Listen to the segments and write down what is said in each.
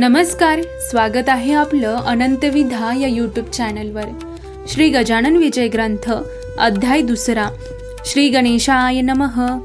नमस्कार स्वागत आहे आपलं अनंतविधा या यूट्यूब चॅनलवर श्री गजानन विजय ग्रंथ अध्याय दुसरा. श्री गणेशाय नमः.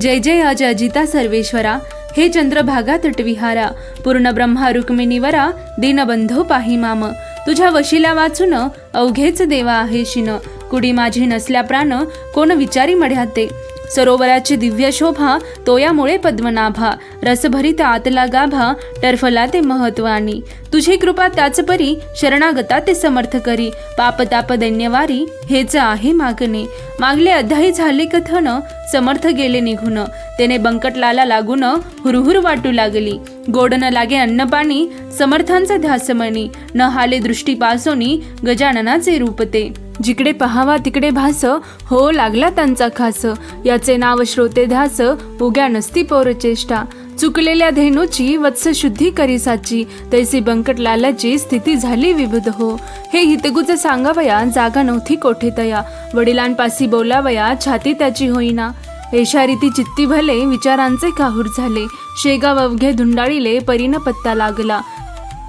जय जय अज अजिता सर्वेश्वरा. हे चंद्रभागा तटविहारा. पूर्ण ब्रह्मा रुक्मिणीवरा दीनबंधो पाही माम. तुझ्या वशिला वाचून अवघेच देवा आहे शिन. कुडी माझी नसल्या प्राण कोण विचारी मढ्याते? सरोवराची दिव्य शोभा तोयामुळे पद्मनाभा रसभरित आतला गाभा टर्फला ते महत्वानी. तुझी कृपा त्याच परी शरणागता ते समर्थ करी. पापताप दैन्यवारी हेच आहे मागणे. मागले अध्यायी झाले कथन समर्थ गेले निघून. त्याने बंकटलाला लागून हुरहुर वाटू लागली. गोड न लागे अन्नपाणी समर्थांचा ध्यासमणी. न हाले दृष्टीपासोनी गजाननाचे रूप ते जिकडे पहावा तिकडे भास हो लागला त्यांचा खास. याचे नाव श्रोते ध्यास उग्या नसती पौरचेष्टा चुकलेल्या धेनूची वत्स शुद्धी करीसाची. तैसी बंकटलालाची स्थिती झाली विबुध हो. हे हितगुज सांगावया जागा नव्हती कोठे तया. वडिलांपासी बोलावया छाती त्याची होईना. एशा चित्ती भले विचारांचे काहूर झाले. शेगाव अवघे धुंडाळीले परीन पत्ता लागला.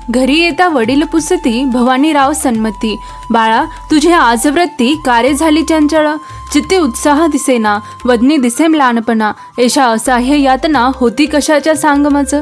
घरी येता वडील पुसती भवानीराव सन्मती. बाळा तुझे आजवृत्ती कार्य झाली चंचळ? चित्ते उत्साह दिसेना वदनी दिसेम लहानपणा. एशा असह्य यातना होती कशाच्या सांग मज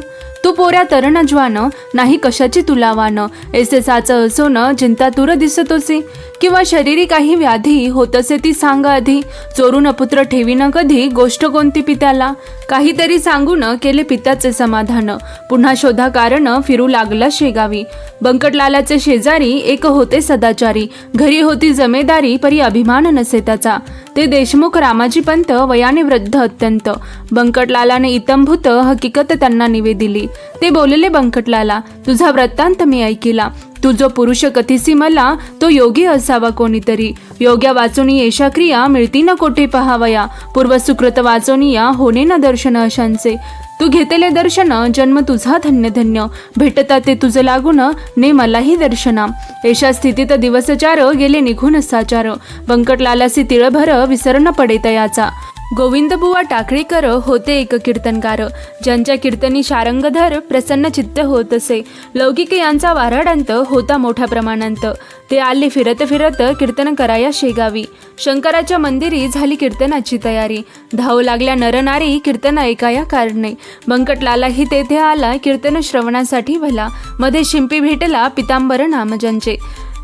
तू पोऱ्या तरण ज्वान नाही कशाची तुला वान ऐसे साच असो न चिंता तुर दिसतोसी. किंवा शरीरी काही व्याधी होत असे ती सांग आधी. चोरून अपुत्र ठेवी न कधी गोष्ट कोणती पित्याला? काहीतरी सांगून केले पित्याचे समाधान. पुन्हा शोधा कारण फिरू लागला शेगावी. बंकटलालाचे शेजारी एक होते सदाचारी. घरी होती जमेदारी परी अभिमान नसे त्याचा. ते देशमुख रामाजी पंत वयाने वृद्ध अत्यंत. बंकटलालाने इतंभूत हकीकत त्यांना निवेदिली. ते बोलले बंकटलाला तुझा वृत्तांत मी ऐकिला. तू जो पुरुष कथिसी मला तो योगी असावा कोणीतरी. योग्या वाचोनी येशा क्रिया मिळती न कोठे पहावया. पूर्वसुकृत वाचोनी या होणे न दर्शन अशांचे. तू घेतले दर्शन जन्म तुझा धन्य धन्य भेटता ते तुझं लागून ने मलाही दर्शना. एशा स्थितीत दिवसचार गेले निघून साचार. बंकटलालासी तिळभर विसरण पडे तयाचा गोविंदबुवा टाकळीकर होते एक कीर्तनकार. ज्यांच्या कीर्तनी शारंगधर प्रसन्न चित्त होत असे. लौकिक यांचा वाराडांत होता मोठ्या प्रमाणांत. ते आले फिरत फिरत कीर्तन कराया शेगावी. शंकराच्या मंदिरी झाली कीर्तनाची तयारी. धाव लागल्या नरनारी कीर्तन ऐकाया कारणे. बंकटलालाही तेथे आला कीर्तन श्रवणासाठी भला. मध्ये शिंपी भेटला पितांबर नामजंचे.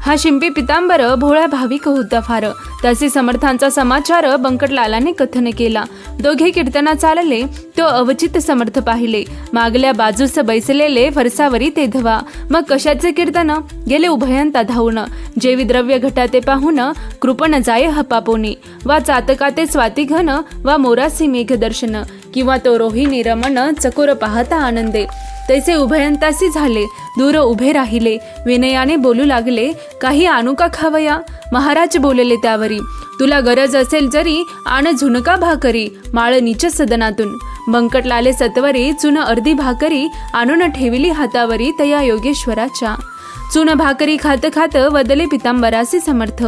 हा शिंपी पितांबर भोळ्या भाविक होता फार. त्याचे समर्थांचा समाचार बंकटलालाने कथन केला. दोघे कीर्तना चालले तो अवचित समर्थ पाहिले. मागल्या बाजूस बैसलेले फरसावरी ते धवा. मग कशाचे कीर्तन? गेले उभयंता धावून. जेवी द्रव्य घटाते पाहून कृपण जाय हपापोनी. वा चातकाते स्वातिघन वा मोरासी मेघदर्शन. किंवा तो रोहिणी रमण चकोर पाहता आनंदे. तैसे उभयंतासी झाले. दूर उभे राहिले. विनयाने बोलू लागले काही आणू का खावया? महाराज बोलले त्यावरी. तुला गरज असेल जरी आण झुणका भाकरी माळ नीच सदनातून. बंकटलाले सत्वरी चुन अर्धी भाकरी आणून ठेविली हातावरी तया योगेश्वराच्या. चुन भाकरी खात खात वदले पितांबरासी समर्थ.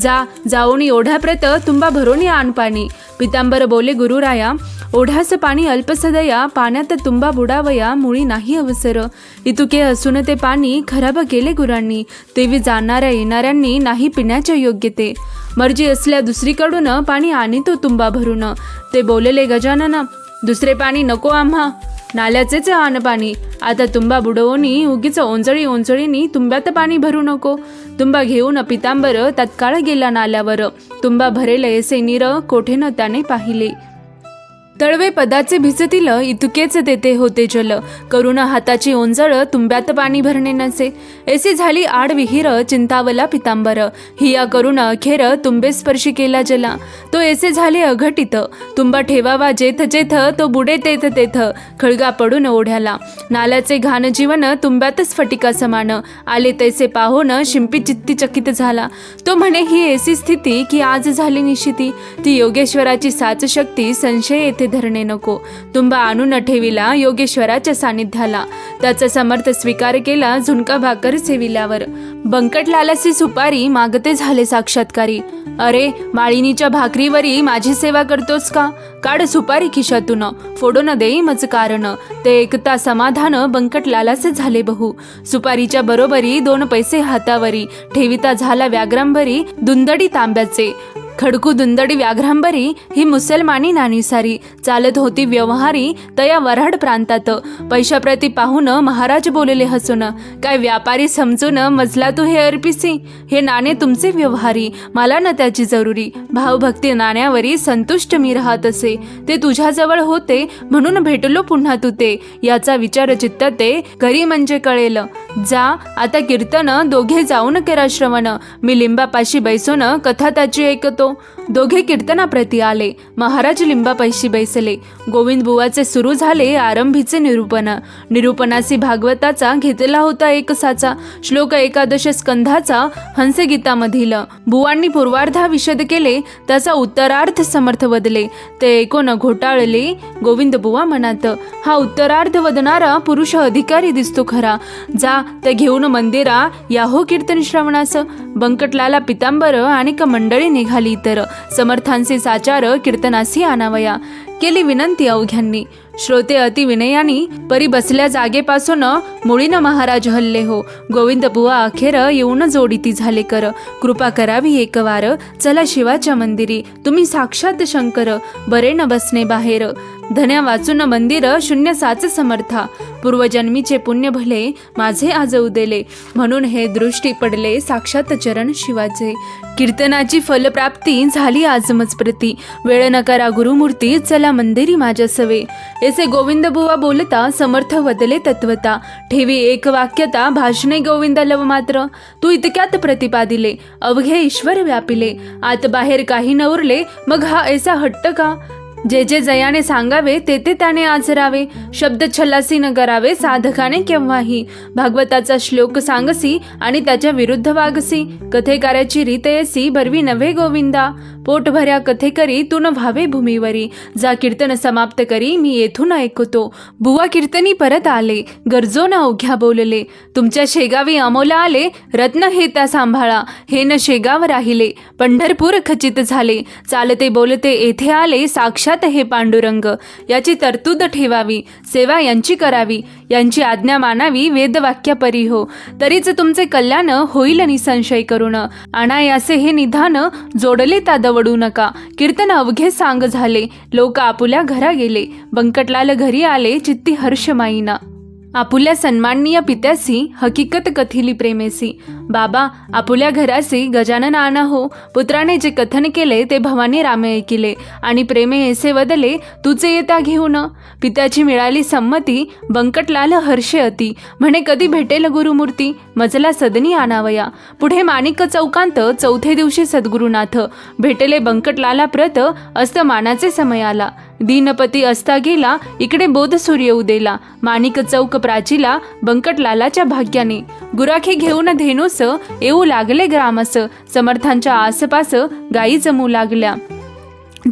जा जाऊन ओढ्याप्रत तुंबा भरोनी आण पाणी. पितांबर बोले गुरुराया ओढ्याचं पाणी अल्पसदया पाण्यात तुंबा बुडावया मुळी नाही अवसर. इतुके असून ते पाणी खराब केले गुरांनी. तेवी जाणाऱ्या येणाऱ्यांनी नाही पिण्याच्या योग्य ते मर्जी असल्या दुसरीकडून पाणी आणितो तुंबा भरून. ते बोलले गजानन दुसरे पाणी नको आम्हा. नाल्याचेच आण पाणी. आता तुंबा बुडवोनी उगीच ओंजळी ओंजळीनी तुंब्यात पाणी भरू नको. तुंबा घेऊन पितांबर तत्काळ गेला नाल्यावर. तुंबा भरेल ऐसे नीर कोठे न त्याने पाहिले. तळवे पदाचे भिजतील इतकेच देते होते जल. करुण हाताची ओंजळ तुंब्यात पाणी भरणे नसे. ऐसे झाली आड विहीर चिंतावला पितांबर. हिया करुण अखेर तुंबे स्पर्शी केला जला. तो ऐसे झाले अघटित. तुंबा ठेवावा जेथ जेथ तो बुडे तेथ तेथ. खळगा पडून ओढ्याला. नाल्याचे घाण जीवन तुंब्यातच फटिका समान. आले तैसे पाहून शिंपी चित्ती चकित झाला. तो म्हणे ही ऐसी स्थिती की आज झाली निशिती ती योगेश्वराची साच शक्ती संशय येथे धरणे नको. तुंबा आणू न ठेविला योगेश्वराच्या सानिध्याला त्याचा समर्थ स्वीकार केला झुणका भाकर सेविल्यावर. बंकटलालासी सुपारी मागते झाले साक्षात्कारी. अरे माळिनीच्या भाकरीवरी माझी सेवा करतोस का? काढ सुपारी खिशातून. फोडून देई मज कारण. ते एकता समाधान बंकटलालासे झाले बहु. सुपारीच्या बरोबरी दोन पैसे हातावरी. ठेविता झाला व्याग्रांबरी दुंदडी तांब्याचे. खडकू दुंदडी व्याघ्रांबरी ही मुसलमानी नानीसारी चालत होती व्यवहारी तया वऱ्हाड प्रांतात. पैशाप्रती पाहून महाराज बोलले हसून काय व्यापारी समजून मजला तू हे अर्पिसी? हे नाणे तुमचे व्यवहारी मला न त्याची जरुरी. भावभक्ती नाण्यावरी संतुष्ट मी राहत असे. ते तुझ्याजवळ होते म्हणून भेटलो पुन्हा तू ते. याचा विचार चित्त ते घरी म्हणजे कळेल. जा आता कीर्तन दोघे जाऊन करा श्रवण मी लिंबापाशी बैसून कथा त्याची ऐकतो. दोघे कीर्तनाप्रती आले. महाराज लिंबापाशी बैसले. गोविंद बुवाचे सुरू झाले आरंभीचे निरूपण. निरूपणासी भागवताचा घेतला होता एक साचा श्लोक एकादश स्कंधाचा हंसगीतामधील. बुवांनी पूर्वार्धा विशद केले त्याचा उत्तरार्थ समर्थ बदले ते ऐकून घोटाळले गोविंद बुवा म्हणत हा उत्तरार्ध वदणारा पुरुष अधिकारी दिसतो खरा. जा ते घेऊन मंदिरा याहो कीर्तन श्रवणास बंकटलाला पितांबर आणि क मंडळी निघाली तर समर्थांचे साचार कीर्तनासी आणावया. केली विनंती अवघ्यांनी. श्रोते अति विनयानी परी बसल्या जागेपासून मुळीनं महाराज हल्ले हो. गोविंद बुवा अखेर येऊन जोडीती झाले कर. कृपा करावी एक वार चला शिवाच्या मंदिरी. तुम्ही साक्षात शंकर. बरे न बसणे बाहेर. धन्या वाचून मंदिर शून्य साच समर्था. पूर्वजन्मीचे पुण्य भले माझे आज उदेले म्हणून हे दृष्टी पडले साक्षात चरण शिवाचे. कीर्तनाची फलप्राप्ती झाली आजमच प्रती. वेळ नकारा गुरुमूर्ती चला मंदिरी माझ्या सवे. एसे गोविंद बुवा बोलता समर्थ वदले तत्वता. ठेवी एक वाक्यता भाषणे गोविंद लव मात्र. तू इतक्यात प्रतिपादिले अवघे ईश्वर व्यापिले. आत बाहेर काही न उरले मग हा ऐसा हट्ट का? जे जे जयाने सांगावे ते ते त्याने आचरावे. शब्द छल्लासी न करावे साधकाने केव्हाही. भागवताचा श्लोक सांगसी आणि त्याच्या विरुद्ध वागसी. कथेकाराची रीत येसी भरवी नव्हे गोविंदा. पोट भऱ्या कथेकरी तू न व्हावे भूमीवरी. जा कीर्तन समाप्त करी मी येथून ऐकतो. बुवा कीर्तनी परत आले गरजो न अवघ्या बोलले. तुमच्या शेगावी अमोला आले रत्न हे त्या सांभाळा. हे न शेगाव राहिले. पंढरपूर खचित झाले. चालते बोलते येथे आले साक्षात हे पांडुरंग याची तरतूद ठेवावी सेवा यांची करावी यांची आज्ञा मानावी वेदवाक्यापरी हो. तरीच तुमचे कल्याण होईल निसंशय करून अनायासे हे निधान जोडले ता दवडू नका. कीर्तन अवघे सांग झाले. लोक आपुल्या घरा गेले. बंकटलाल घरी आले. चित्ती हर्ष माईना. आपुल्या सन्माननीय पित्यासी हकीकत कथिली प्रेमेसी. बाबा आपुल्या घरासी गजानन आना हो. पुत्राने जे कथन केले ते भवानी रामे ऐकिले आणि प्रेमे ऐसे वदले तुझे येता घेऊन. पित्याची मिळाली संमती बंकटलाल हर्षे अति. म्हणे कधी भेटेल गुरुमूर्ती? मजला सदनी आणावया. पुढे माणिक चौकांत चौथे दिवशी सद्गुरुनाथ. भेटले बंकटलाला प्रत अस्तमानाचे समय आला. दीनपती असता गेला इकडे बोध सूर्य उदेला माणिक चौक प्राचीला बंकटलालाच्या भाग्याने. गुराखी घेऊन धेनूस येऊ लागले ग्रामस समर्थांच्या आसपास गायी जमू लागल्या.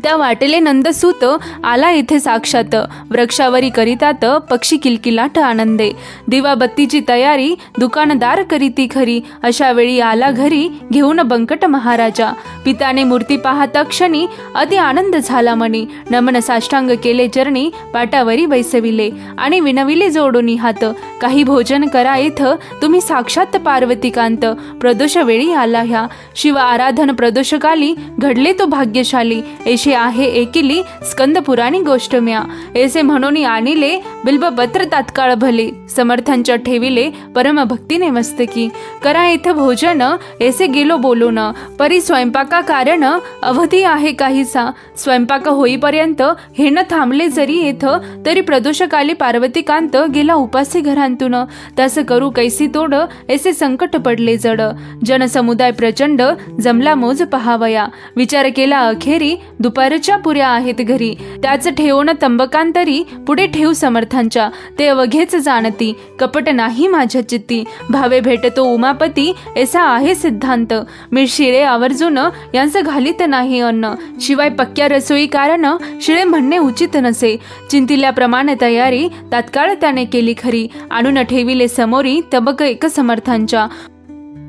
त्या वाटेले नंदसूत आला येथे साक्षात. वृक्षावरी करीतात पक्षी किलकिलाट आनंदे. दिवाबत्तीची तयारी दुकानदार करीती खरी. अशा वेळी आला घरी घेऊन बंकट महाराजा. पिताने मूर्ती पाहता क्षणी अति आनंद झाला मनी. नमन साष्टांग केले चरणी पाटावरी बैसविले. आणि विनविले जोडून हात काही भोजन करा येथ. तुम्ही साक्षात पार्वतीकांत. प्रदोष वेळी आला ह्या. शिव आराधन प्रदोषकाली घडले तो भाग्यशाली. एशी आहे एकिली स्कंद पुराणी गोष्ट म्या ऐसे म्हणून आणिले बिल्बपत्र तात्काळ भले. समर्थांच्या ठेविले परम भक्तीने मस्तकी. करा इथं भोजन ऐसे गेलो बोलून. परी स्वयंपाका कारण अवधी आहे काहीसा. स्वयंपाक होईपर्यंत हे न थांबले जरी येथ तरी प्रदोषकाली पार्वतीकांत गेला उपासी घरांतून. तस करू कैसी तोड ऐसे संकट पडले जड. जनसमुदाय प्रचंड जमला मोज पहावया. विचार केला अखेरी दुपारच्या पुऱ्या आहेत घरी. त्याच ठेवून तंबकांतरी पुढे ठेव समर्थांच्या. ते अवघेच जाणती. कपट नाही माझ्या चित्ती. भावे भेटतो उमापती. ऐसा आहे सिद्धांत. मी शिळे आवर्जून यांचं घालीत नाही अन्न. शिवाय पक्क्या रसोई कारण शिळे म्हणणे उचित नसे. चिंतिल्याप्रमाणे तयारी तात्काळ त्याने केली खरी. आणून ठेविले समोरी तबक एक समर्थांच्या.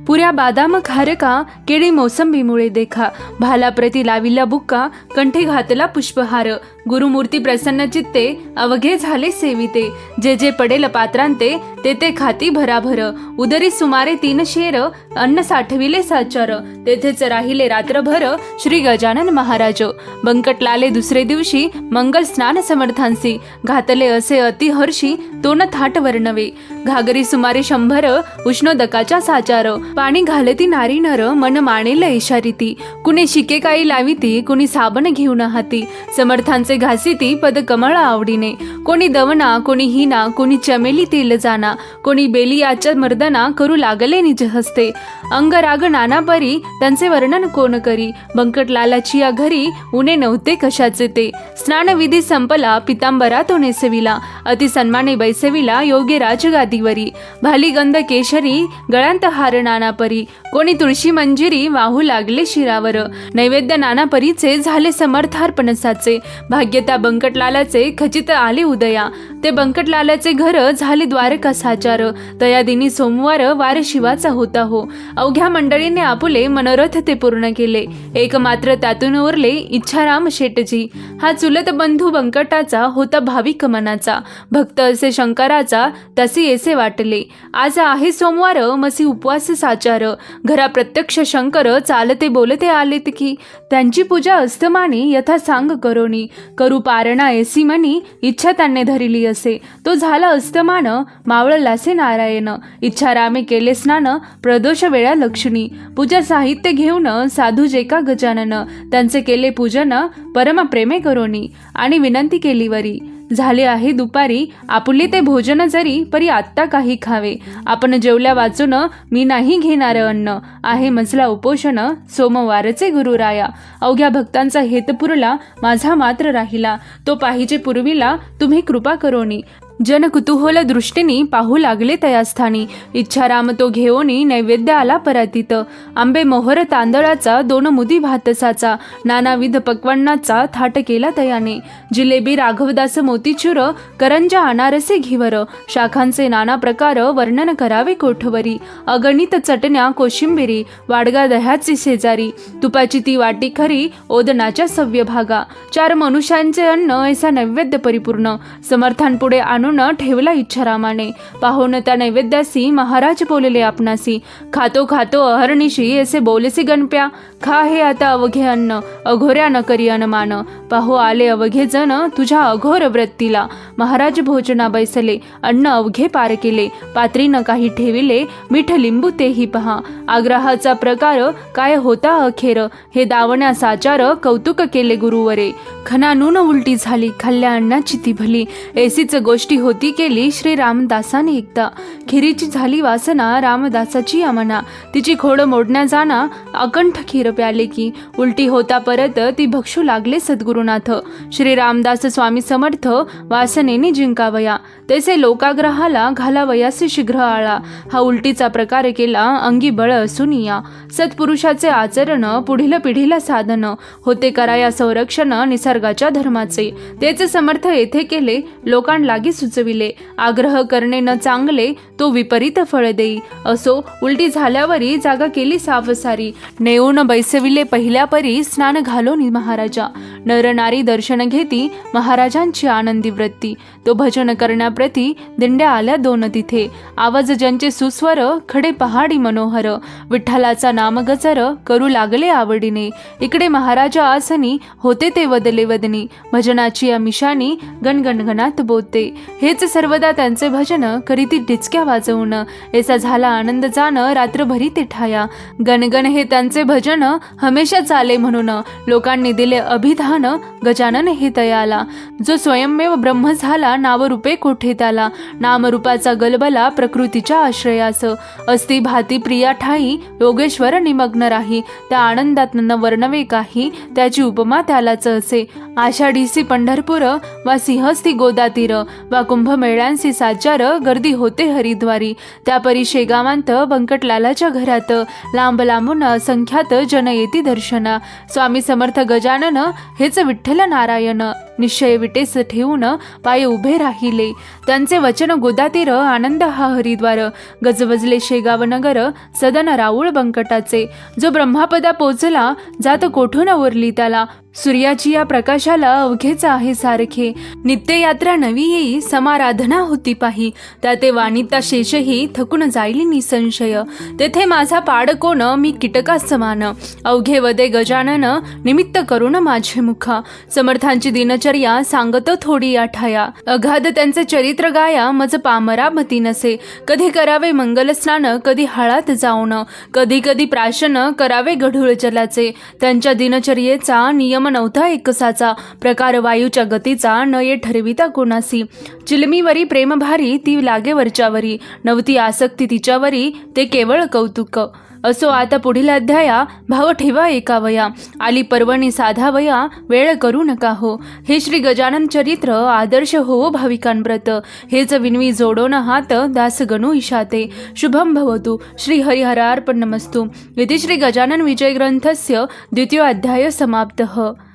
पुऱ्या बादाम खारका केळी मोसंबीमुळे देखा. भालाप्रती लाविला बुक्का कंठी घातला पुष्पहार. गुरुमूर्ती प्रसन्न चित्ते अवघे झाले सेविते. जे जे पडेल पात्रांते ते ते खाती भराभर. उदरी सुमारे तीन शेर अन्न साठविले साचार. तेथेच राहिले रात्रभर श्री गजानन महाराज. बंकटलाले दुसरे दिवशी मंगल स्नान समर्थांसी. घातले असे अतिहर्षी तोन थाट वर्णवे. घागरी सुमारे शंभर उष्णोदकाच्या साचार. पाणी घालती नारी नर मन मानेल इशारिती कुणी शिके काही लाविती कुणी साबण घेऊन हाती. समर्थांचे घासिती पद कमळ आवडीने. कोणी दवना कोणी हिना कोणी चमेली तेल जाना. कोणी बेलियाच्या मर्दना करू लागले निज हस्ते. अंगराग नाना परी त्यांचे वर्णन कोण करी? बंकटलालाची या घरी उणे नव्हते कशाचे ते. स्नानविधी संपला पितांबरा तो नेसविला अति सन्माने बैसविला योग्य राजगादीवरी. भाली गंध केशरी गळ्यांत हार नाना. नानापरी कोणी तुळशी मंजिरी वाहू लागले शिरावर. नैवेद्य नानापरीचे झाले समर्थार्पणसाचे. भाग्यता बंकटलालाचे खचित आले उदया. ते बंकटलालाचे घर झाले द्वारका साचार तया दिनी सोमवार वार शिवाचा होता हो. अवघ्या मंडळीने आपुले मनोरथ ते पूर्ण केले. एक मात्र त्यातून उरले इच्छाराम शेटजी. हा चुलत बंधू बंकटाचा होता भाविक मनाचा. भक्त असे शंकराचा तसे येसे वाटले. आज आहे सोमवार मसी उपवास साचार घरा प्रत्यक्ष शंकर चालते बोलते आलेत की त्यांची पूजा अस्तमानी यथा सांग करोनी. करू पारणा एसी मनी इच्छा त्यांनी धरिली असे. तो झाला अस्तमान मावळलासे नारायण. इच्छारामे केले स्नान प्रदोष वेळा लक्ष्मी. पूजा साहित्य घेऊन साधू जेका गजानन. त्यांचे केले पूजन परमप्रेमे करोनी. आणि विनंती केली वरी. झाले आहे दुपारी. आपुले ते भोजन जरी परी आत्ता काही खावे. आपण जेवल्या वाचून मी नाही घेणार अन्न आहे मजला उपोषण सोमवारचे गुरुराया. अवघ्या भक्तांचा हेतपुरला माझा मात्र राहिला. तो पाहिजे पूर्वीला तुम्ही कृपा करोनी. जन कुतूहल दृष्टीने पाहू लागले तयास्थानी. इच्छाराम तो घेऊनी नैवेद्य आला परातीत. आंबे मोहर तांदळाचा दोन मुदी भातसाचा नानाविध पक्वांनाचा थाट केला तयाने. जिलेबी राघवदास मोतीचूर करंजा अनारसे घिवर. शाखांचे नाना प्रकार वर्णन करावे कोठवरी. अगणित चटण्या कोशिंबिरी वाडगा दह्याची शेजारी. तुपाची ती वाटी खरी ओदनाच्या सव्य भागा चार मनुष्यांचे अन्न ऐसा नैवेद्य परिपूर्ण. समर्थांपुढे आणून ठेवला इच्छारामाने. पाहून त्या नैवेद्यासी महाराज बोलले आपणासी खातो खातो अहर्निशी असे बोलसी गणप्या. खा हे आता अवघे अन्न अघोऱ्या न करी अनमान. पाहो आले अवघे जण तुझ्या अघोर वृत्तीला. महाराज भोजना बैसले अन्न अवघे पार केले. पात्रीनं काही ठेविले मीठ लिंबू तेही पहा. आग्रहाचा प्रकार काय होता अखेर? हे दावण्यास आचार कौतुक केले गुरुवरे. खनानून उलटी झाली खाल्ल्या अन्नाची ती भली. एसीच गोष्टी होती केली श्री रामदासाने एकदा. खिरीची झाली वासना रामदासाची अमना. तिची खोड मोडण्या जाणा अकंठ खीर प्याले की. उलटी होता परत ती भक्षू लागले गुरुनाथ श्री रामदास स्वामी समर्थ वासनेने जिंकावया. तैसे लोकाग्रहाला घालावयासे शीघ्र आळा हा उलटीचा प्रकार केला अंगी बळ असून या. सत्पुरुषाचे आचरण पुढील पिढीला साधन. होते कराया संरक्षण निसर्गाच्या धर्माचे. तेच समर्थ येथे केले लोकांलागी सुचविले. आग्रह करणे न चांगले तो विपरीत फळ देई. असो उलटी झाल्यावरी जागा केली सावसारी. नेऊन बैसविले पहिल्या परी स्नान घालोनी महाराजा. नर नरनारी दर्शन घेती महाराजांची आनंदी वृत्ती. तो भजन करण्याप्रती दिंड्या आल्या दोन तिथे. आवाज ज्यांचे सुस्वर खडे पहाडी मनोहर. विठ्ठलाचा नामगचर करू लागले आवडीने. इकडे महाराजा आसनी होते ते वदले वदनी. भजनाची अमिशानी गणगणगणात बोलते हेच सर्वदा त्यांचे भजन करीती डिचक्या वाजवून. ऐसा झाला आनंद जाण रात्रभरी ते ठाया. गणगण हे त्यांचे भजन हमेशा चाले म्हणून. लोकांनी दिले अभिधान गजानन हे तयाला जो स्वयंमेव ब्रह्म झाला नावरूपे कोठे त्याला? नामरूपाचा गलबला प्रकृतीच्या आश्रयास अस्ति भाती प्रिया ठाई योगेश्वर निमग्न राही. त्या आनंदात न वर्णवे काही त्याची उपमा त्यालाच असे. आषाढीसी पंढरपूर वा सिंहस्थी गोदातीर वा कुंभमेळ्यांसी साचार गर्दी होते हरिद्वारी. त्या परी शेगावांत बंकटलालाच्या घरात लांब लांबून असंख्यात जन येती दर्शना. स्वामी समर्थ गजानन हेच विठ्ठल नारायण निश्चय विटेस ठेवून पाय उभे राहिले. त्यांचे वचन गोदातीर आनंद हा हरिद्वार. गजबजले शेगाव नगर सदन राऊळ बंकटाचे. जो ब्रह्मापदा पोचला जात कोठून उरली त्याला? सूर्याची या प्रकाशाला अवघेच आहे सारखे. नित्ययात्रा नवी येई समाराधना होती पाही. त्या ते वाणिता शेषही थकून जाईल निसंशय. तेथे माझा पाड कोण मी कीटका समान. अवघे वदे गजानन निमित्त करून माझे मुख. समर्थांची दिनचर्या सांगत थोडी आठाया. अगाध त्यांचे चरित्र गाया मज पामरामती नसे. कधी करावे मंगल स्नान कधी हळात जाऊन. कधी कधी प्राशन करावे गढूळ जलाचे. त्यांच्या दिनचर्येचा नियम नव्हता एकसाचा. प्रकार वायूच्या गतीचा न ये ठरविता कोणासी. चिलमीवरी प्रेमभारी ती लागे वरच्यावरी. नव्हती आसक्ती तिच्यावरी ते केवळ कौतुक. असो आता पुढील अध्याया भाव ठेवा एकावया. आली पर्वणी साधावया वेळ करू नका हो. हे श्री गजानन चरित्र आदर्श हो भाविकांप्रत हेच विनवी जोडोन हात दास गणू इशाते. शुभम भवतु. श्री हरिहरार्पणमस्तु. इति श्री गजानन विजय ग्रंथस्य द्वितीय अध्याय समाप्तः.